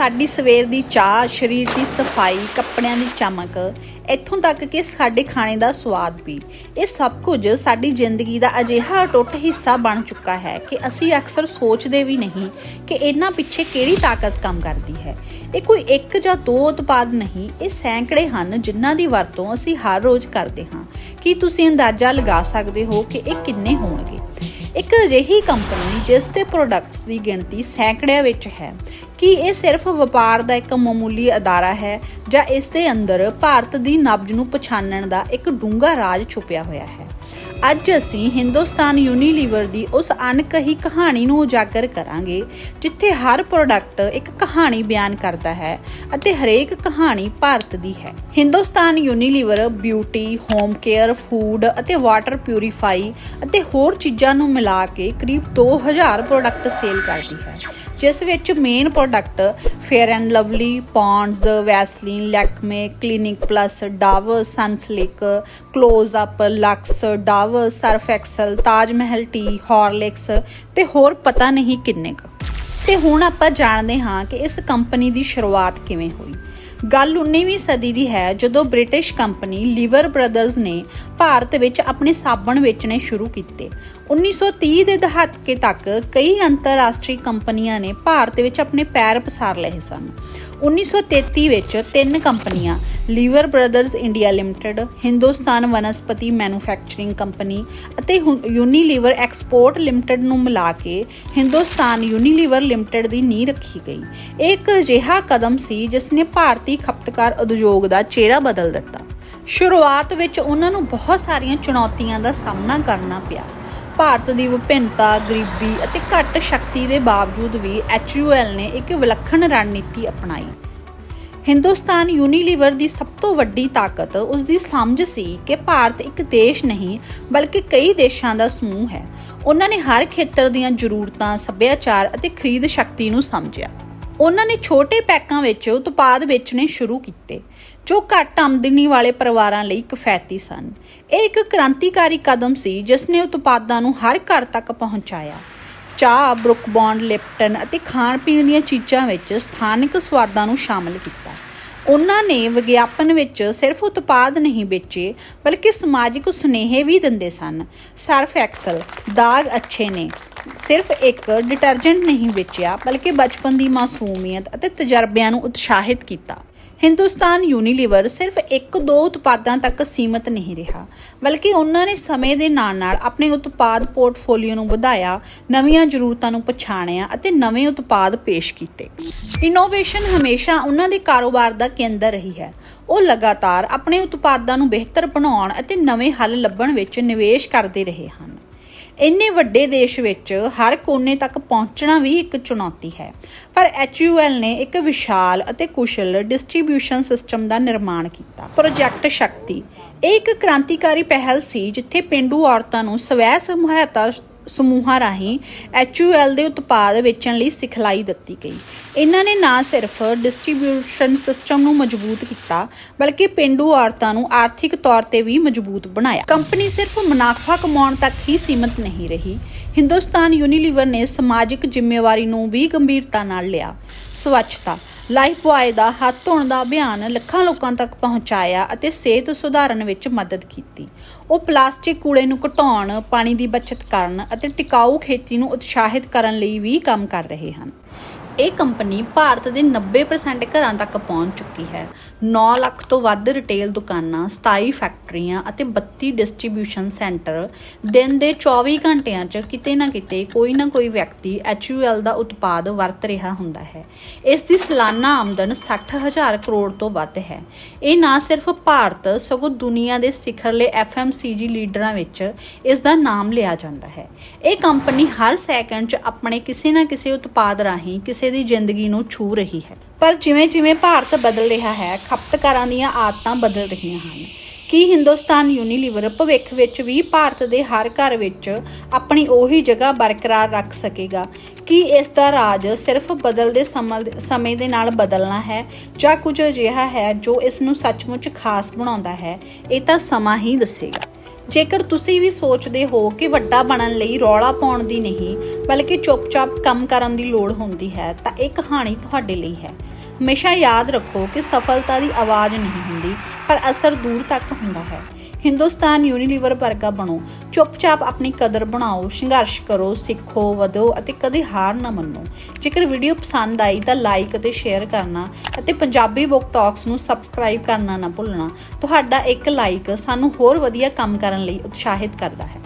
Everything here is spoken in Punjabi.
ਸਾਡੀ ਸਵੇਰ ਦੀ ਚਾਹ, ਸਰੀਰ ਦੀ ਸਫ਼ਾਈ, ਕੱਪੜਿਆਂ ਦੀ ਚਮਕ, ਇੱਥੋਂ ਤੱਕ ਕਿ ਸਾਡੇ ਖਾਣੇ ਦਾ ਸਵਾਦ ਵੀ। ਇਹ ਸਭ ਕੁਝ ਸਾਡੀ ਜ਼ਿੰਦਗੀ ਦਾ ਅਜਿਹਾ ਅਟੁੱਟ ਹਿੱਸਾ ਬਣ ਚੁੱਕਾ ਹੈ ਕਿ ਅਸੀਂ ਅਕਸਰ ਸੋਚਦੇ ਵੀ ਨਹੀਂ ਕਿ ਇਹਨਾਂ ਪਿੱਛੇ ਕਿਹੜੀ ਤਾਕਤ ਕੰਮ ਕਰਦੀ ਹੈ। ਇਹ ਕੋਈ ਇੱਕ ਜਾਂ ਦੋ ਉਤਪਾਦ ਨਹੀਂ, ਇਹ ਸੈਂਕੜੇ ਹਨ ਜਿਨ੍ਹਾਂ ਦੀ ਵਰਤੋਂ ਅਸੀਂ ਹਰ ਰੋਜ਼ ਕਰਦੇ ਹਾਂ। ਕੀ ਤੁਸੀਂ ਅੰਦਾਜ਼ਾ ਲਗਾ ਸਕਦੇ ਹੋ ਕਿ ਇਹ ਕਿੰਨੇ ਹੋਣਗੇ? ਇੱਕ ਅਜਿਹੀ ਕੰਪਨੀ ਜਿਸ ਦੇ ਪ੍ਰੋਡਕਟਸ ਦੀ ਗਿਣਤੀ ਸੈਂਕੜਿਆਂ ਵਿੱਚ ਹੈ, ਕੀ ਇਹ ਸਿਰਫ ਵਪਾਰ ਦਾ ਇੱਕ ਮਾਮੂਲੀ ਅਦਾਰਾ ਹੈ ਜਾਂ ਇਸ ਦੇ ਅੰਦਰ ਭਾਰਤ ਦੀ ਨਬਜ਼ ਨੂੰ ਪਛਾਣਨ ਦਾ ਇੱਕ ਡੂੰਘਾ ਰਾਜ ਛੁਪਿਆ ਹੋਇਆ ਹੈ? ਅੱਜ ਅਸੀਂ ਹਿੰਦੁਸਤਾਨ ਯੂਨੀਲੀਵਰ ਦੀ ਉਸ ਅਣਕਹੀ ਕਹਾਣੀ ਨੂੰ ਉਜਾਗਰ ਕਰਾਂਗੇ, ਜਿੱਥੇ ਹਰ ਪ੍ਰੋਡਕਟ ਇੱਕ ਕਹਾਣੀ ਬਿਆਨ ਕਰਦਾ ਹੈ ਅਤੇ ਹਰੇਕ ਕਹਾਣੀ ਭਾਰਤ ਦੀ ਹੈ। Hindustan Unilever beauty home care food ਅਤੇ ਵਾਟਰ ਪਿਊਰੀਫਾਈ ਅਤੇ ਹੋਰ ਚੀਜ਼ਾਂ ਨੂੰ ਮਿਲਾ ਕੇ ਕਰੀਬ 2000 ਪ੍ਰੋਡਕਟ ਸੇਲ ਕਰਦੀ ਹੈ। ਜਿਸ ਵਿੱਚ main product Fair and Lovely Pond's Vaseline Lakme Clinic Plus Dove Sunsilk Close Up Lux Dove Surf Excel Taj Mahal tea Horlicks ਤੇ ਹੋਰ ਪਤਾ ਨਹੀਂ ਕਿੰਨੇ ਕੁ। ਤੇ ਹੁਣ ਆਪਾਂ ਜਾਣਦੇ ਹਾਂ ਕਿ ਇਸ ਕੰਪਨੀ ਦੀ ਸ਼ੁਰੂਆਤ ਕਿਵੇਂ ਹੋਈ। ਗੱਲ 19ਵੀਂ ਸਦੀ ਦੀ ਹੈ ਜਦੋਂ ਬ੍ਰਿਟਿਸ਼ ਕੰਪਨੀ ਲੀਵਰ ਬ੍ਰਦਰਜ਼ ਨੇ ਭਾਰਤ ਵਿੱਚ ਆਪਣੇ ਸਾਬਣ ਵੇਚਣੇ ਸ਼ੁਰੂ ਕੀਤੇ। 1930 ਦੇ ਦਹਾਕੇ ਤੱਕ ਕਈ ਅੰਤਰਰਾਸ਼ਟਰੀ ਕੰਪਨੀਆਂ ਨੇ ਭਾਰਤ ਵਿੱਚ ਆਪਣੇ ਪੈਰ ਪਸਾਰ ਲਏ ਸਨ। 1933 ਵਿੱਚ ਤਿੰਨ ਕੰਪਨੀਆਂ Lever Brothers India Limited Hindustan Vanaspati Manufacturing Company ਅਤੇ ਯੂਨੀਲੀਵਰ ਐਕਸਪੋਰਟ ਲਿਮਟਿਡ ਨੂੰ ਮਿਲਾ ਕੇ ਹਿੰਦੁਸਤਾਨ ਯੂਨੀਲੀਵਰ ਲਿਮਟਿਡ ਦੀ ਨੀਂਹ ਰੱਖੀ ਗਈ। ਇਹ ਇੱਕ ਅਜਿਹਾ ਕਦਮ ਸੀ ਜਿਸ ਨੇ ਭਾਰਤੀ ਖਪਤਕਾਰ ਉਦਯੋਗ ਦਾ ਚਿਹਰਾ ਬਦਲ ਦਿੱਤਾ। ਸ਼ੁਰੂਆਤ ਵਿੱਚ ਉਹਨਾਂ ਨੂੰ ਬਹੁਤ ਸਾਰੀਆਂ ਚੁਣੌਤੀਆਂ ਦਾ ਸਾਹਮਣਾ ਕਰਨਾ ਪਿਆ। ਭਾਰਤ ਦੀ ਵਿਭਿੰਨਤਾ, ਗਰੀਬੀ ਅਤੇ ਘੱਟ ਸ਼ਕਤੀ ਦੇ ਬਾਵਜੂਦ ਵੀ ਐਚਯੂਐਲ ਨੇ ਇੱਕ ਵਿਲੱਖਣ ਰਣਨੀਤੀ ਅਪਣਾਈ। ਹਿੰਦੁਸਤਾਨ ਯੂਨੀਲੀਵਰ ਦੀ ਸਭ ਤੋਂ ਵੱਡੀ ਤਾਕਤ ਉਸ ਦੀ ਸਮਝ ਸੀ ਕਿ ਭਾਰਤ ਇੱਕ ਦੇਸ਼ ਨਹੀਂ, ਬਲਕਿ ਕਈ ਦੇਸ਼ਾਂ ਦਾ ਸਮੂਹ ਹੈ। ਉਹਨਾਂ ਨੇ ਹਰ ਖੇਤਰ ਦੀਆਂ ਜ਼ਰੂਰਤਾਂ, ਸੱਭਿਆਚਾਰ ਅਤੇ ਖਰੀਦ ਸ਼ਕਤੀ ਨੂੰ ਸਮਝਿਆ। ਉਹਨਾਂ ਨੇ ਛੋਟੇ ਪੈਕਾਂ ਵਿੱਚ, ਉਤਪਾਦ ਵੇਚਣੇ ਸ਼ੁਰੂ ਕੀਤੇ, ਜੋ ਘੱਟ ਆਮਦਨੀ ਵਾਲੇ ਪਰਿਵਾਰਾਂ ਲਈ ਕਿਫਾਇਤੀ ਸਨ। ਇਹ ਇੱਕ ਕ੍ਰਾਂਤੀਕਾਰੀ ਕਦਮ ਸੀ, ਜਿਸ ਨੇ ਉਤਪਾਦਾਂ ਨੂੰ ਹਰ ਘਰ ਤੱਕ ਪਹੁੰਚਾਇਆ। ਚਾਹ, ਬਰੁਕ ਲਿਪਟਨ ਅਤੇ ਖਾਣ ਪੀਣ ਦੀਆਂ ਚੀਜ਼ਾਂ ਵਿੱਚ ਸਥਾਨਕ ਸਵਾਦਾਂ ਨੂੰ ਸ਼ਾਮਲ ਕੀਤਾ। ਉਹਨਾਂ ਨੇ ਵਿਗਿਆਪਨ ਵਿੱਚ ਸਿਰਫ ਉਤਪਾਦ ਨਹੀਂ ਵੇਚੇ, ਬਲਕਿ ਸਮਾਜਿਕ ਸੁਨੇਹੇ ਵੀ ਦਿੰਦੇ ਸਨ। ਸਰਫ ਐਕਸਲ, ਦਾਗ ਅੱਛੇ ਨੇ। ਸਿਰਫ ਇੱਕ ਡਿਟਰਜੈਂਟ ਨਹੀਂ ਵੇਚਿਆ, ਬਲਕਿ ਬਚਪਨ ਦੀ ਮਾਸੂਮੀਅਤ ਅਤੇ ਤਜਰਬਿਆਂ ਨੂੰ ਉਤਸ਼ਾਹਿਤ ਕੀਤਾ। ਹਿੰਦੁਸਤਾਨ ਯੂਨੀਲੀਵਰ ਸਿਰਫ ਇੱਕ ਦੋ ਉਤਪਾਦਾਂ ਤੱਕ ਸੀਮਤ ਨਹੀਂ ਰਿਹਾ, ਬਲਕਿ ਉਹਨਾਂ ਨੇ ਸਮੇਂ ਦੇ ਨਾਲ-ਨਾਲ ਆਪਣੇ ਉਤਪਾਦ ਪੋਰਟਫੋਲੀਓ ਨੂੰ ਵਧਾਇਆ, ਨਵੀਆਂ ਜ਼ਰੂਰਤਾਂ ਨੂੰ ਪਛਾਣਿਆ ਅਤੇ ਨਵੇਂ ਉਤਪਾਦ ਪੇਸ਼ ਕੀਤੇ। ਇਨੋਵੇਸ਼ਨ ਹਮੇਸ਼ਾ ਉਹਨਾਂ ਦੇ ਕਾਰੋਬਾਰ ਦਾ ਕੇਂਦਰ ਰਹੀ ਹੈ। ਉਹ ਲਗਾਤਾਰ ਆਪਣੇ ਉਤਪਾਦਾਂ ਨੂੰ ਬਿਹਤਰ ਬਣਾਉਣ ਅਤੇ ਨਵੇਂ ਹੱਲ ਲੱਭਣ ਵਿੱਚ ਨਿਵੇਸ਼ ਕਰਦੇ ਰਹੇ ਹਨ। ਇੰਨੇ ਵੱਡੇ ਦੇਸ਼ ਵਿੱਚ ਹਰ ਕੋਨੇ ਤੱਕ ਪਹੁੰਚਣਾ ਵੀ ਇੱਕ ਚੁਣੌਤੀ ਹੈ। ਪਰ HUL ਨੇ ਇੱਕ ਵਿਸ਼ਾਲ ਅਤੇ ਕੁਸ਼ਲ ਡਿਸਟ੍ਰੀਬਿਊਸ਼ਨ ਸਿਸਟਮ ਦਾ ਨਿਰਮਾਣ ਕੀਤਾ। ਪ੍ਰੋਜੈਕਟ ਸ਼ਕਤੀ ਇਹ ਇੱਕ ਕ੍ਰਾਂਤੀਕਾਰੀ ਪਹਿਲ ਸੀ ਜਿੱਥੇ ਪਿੰਡੂ ਔਰਤਾਂ ਨੂੰ ਸਵੈ ਸਮੂਹਤਾ ਸਮੂਹਾਂ ਰਾਹੀਂ HUL ਦੇ ਉਤਪਾਦ ਵੇਚਣ ਲਈ ਸਿਖਲਾਈ ਦਿੱਤੀ ਗਈ। ਇਹਨਾਂ ਨੇ ਨਾ ਸਿਰਫ ਡਿਸਟ੍ਰੀਬਿਊਸ਼ਨ ਸਿਸਟਮ ਨੂੰ ਮਜ਼ਬੂਤ ਕੀਤਾ, ਬਲਕਿ ਪਿੰਡੂ ਔਰਤਾਂ ਨੂੰ ਆਰਥਿਕ ਤੌਰ ਤੇ ਵੀ ਮਜ਼ਬੂਤ ਬਣਾਇਆ। ਕੰਪਨੀ ਸਿਰਫ ਮੁਨਾਫਾ ਕਮਾਉਣ ਤੱਕ ਹੀ ਸੀਮਤ ਨਹੀਂ ਰਹੀ। ਹਿੰਦੁਸਤਾਨ ਯੂਨੀਲੀਵਰ ਨੇ ਸਮਾਜਿਕ ਜ਼ਿੰਮੇਵਾਰੀ ਨੂੰ ਵੀ ਗੰਭੀਰਤਾ ਨਾਲ ਲਿਆ। ਸਵੱਛਤਾ ਲਾਈਫ ਬੁਆਏ ਦਾ ਹੱਥ ਧੋਣ ਦਾ ਅਭਿਆਨ ਲੱਖਾਂ ਲੋਕਾਂ ਤੱਕ ਪਹੁੰਚਾਇਆ ਅਤੇ ਸਿਹਤ ਸੁਧਾਰਨ ਵਿੱਚ ਮਦਦ ਕੀਤੀ। ਉਹ ਪਲਾਸਟਿਕ ਕੂੜੇ ਨੂੰ ਘਟਾਉਣ, ਪਾਣੀ ਦੀ ਬਚਤ ਕਰਨ ਅਤੇ ਟਿਕਾਊ ਖੇਤੀ ਨੂੰ ਉਤਸ਼ਾਹਿਤ ਕਰਨ ਲਈ ਵੀ ਕੰਮ ਕਰ ਰਹੇ ਹਨ। ਇਹ ਕੰਪਨੀ ਭਾਰਤ ਦੇ 90% ਘਰਾਂ ਤੱਕ ਪਹੁੰਚ ਚੁੱਕੀ ਹੈ। 9 ਲੱਖ ਤੋਂ ਵੱਧ ਰਿਟੇਲ ਦੁਕਾਨਾਂ 27 ਫੈਕਟਰੀਆਂ ਅਤੇ 32 ਡਿਸਟ੍ਰੀਬਿਊਸ਼ਨ ਸੈਂਟਰ ਦਿਨ ਦੇ 24 ਘੰਟਿਆਂ 'ਚ ਕਿਤੇ ਨਾ ਕਿਤੇ ਕੋਈ ਨਾ ਕੋਈ ਵਿਅਕਤੀ HUL ਦਾ ਉਤਪਾਦ ਵਰਤ ਰਿਹਾ ਹੁੰਦਾ ਹੈ। ਇਸ ਦੀ ਸਾਲਾਨਾ ਆਮਦਨ 60000 ਕਰੋੜ ਤੋਂ ਵੱਧ ਹੈ। ਇਹ ਨਾ ਸਿਰਫ ਭਾਰਤ, ਸਗੋਂ ਦੁਨੀਆ ਦੇ ਸਿਖਰਲੇ FMCG ਲੀਡਰਾਂ ਵਿੱਚ ਇਸ ਦਾ ਨਾਮ ਲਿਆ ਜਾਂਦਾ ਹੈ। ਇਹ ਕੰਪਨੀ ਹਰ ਸੈਕਿੰਡ 'ਚ ਆਪਣੇ ਕਿਸੇ ਨਾ ਕਿਸੇ ਉਤਪਾਦ ਰਾਹੀਂ ਕਿਸੇ ਦੀ ਜ਼ਿੰਦਗੀ ਨੂੰ ਛੂ ਰਹੀ ਹੈ। ਪਰ ਜਿਵੇਂ-ਜਿਵੇਂ ਭਾਰਤ ਬਦਲ ਰਿਹਾ ਹੈ, ਖਪਤਕਾਰਾਂ ਦੀਆਂ ਆਦਤਾਂ ਬਦਲ ਰਹੀਆਂ ਹਨ। ਕੀ ਹਿੰਦੁਸਤਾਨ ਯੂਨੀਲੀਵਰ ਭਵਿੱਖ ਵਿੱਚ ਵੀ ਭਾਰਤ ਦੇ ਹਰ ਘਰ ਵਿੱਚ ਆਪਣੀ ਉਹੀ ਜਗ੍ਹਾ ਬਰਕਰਾਰ ਰੱਖ ਸਕੇਗਾ? ਕੀ ਇਸ ਦਾ ਰਾਜ ਸਿਰਫ ਬਦਲਦੇ ਸਮੇਂ ਦੇ ਨਾਲ ਬਦਲਣਾ ਹੈ ਜਾਂ ਕੁਝ ਅਜਿਹਾ ਹੈ ਜੋ ਇਸ ਨੂੰ ਸੱਚਮੁੱਚ ਖਾਸ ਬਣਾਉਂਦਾ ਹੈ? ਇਹ ਤਾਂ ਸਮਾਂ ਹੀ ਦੱਸੇਗਾ। ਜੇਕਰ ਤੁਸੀਂ ਵੀ ਸੋਚਦੇ ਹੋ ਕਿ ਵੱਡਾ ਬਣਨ ਲਈ ਰੌਲਾ ਪਾਉਣ ਦੀ ਨਹੀਂ, ਬਲਕਿ ਚੁੱਪਚਾਪ ਕੰਮ ਕਰਨ ਦੀ ਲੋੜ ਹੁੰਦੀ ਹੈ, ਤਾਂ ਇਹ ਕਹਾਣੀ ਤੁਹਾਡੇ ਲਈ ਹੈ। ਹਮੇਸ਼ਾ ਯਾਦ ਰੱਖੋ ਕਿ ਸਫਲਤਾ ਦੀ ਆਵਾਜ਼ ਨਹੀਂ ਹੁੰਦੀ, ਪਰ ਅਸਰ ਦੂਰ ਤੱਕ ਹੁੰਦਾ ਹੈ। ਹਿੰਦੁਸਤਾਨ ਯੂਨੀਲੀਵਰ ਵਰਗਾ ਬਣੋ। ਚੁੱਪਚਾਪ ਆਪਣੀ ਕਦਰ ਬਣਾਓ, ਸੰਘਰਸ਼ ਕਰੋ, ਸਿੱਖੋ, ਵਧੋ ਅਤੇ ਕਦੇ ਹਾਰ ਨਾ ਮੰਨੋ। ਜੇਕਰ ਵੀਡੀਓ ਪਸੰਦ ਆਈ ਤਾਂ ਲਾਈਕ ਅਤੇ ਸ਼ੇਅਰ ਕਰਨਾ ਅਤੇ ਪੰਜਾਬੀ ਬੁੱਕ ਟਾਕਸ ਨੂੰ ਸਬਸਕ੍ਰਾਈਬ ਕਰਨਾ ਨਾ ਭੁੱਲਣਾ। ਤੁਹਾਡਾ ਇੱਕ ਲਾਈਕ ਸਾਨੂੰ ਹੋਰ ਵਧੀਆ ਕੰਮ ਕਰਨ ਲਈ ਉਤਸ਼ਾਹਿਤ ਕਰਦਾ ਹੈ।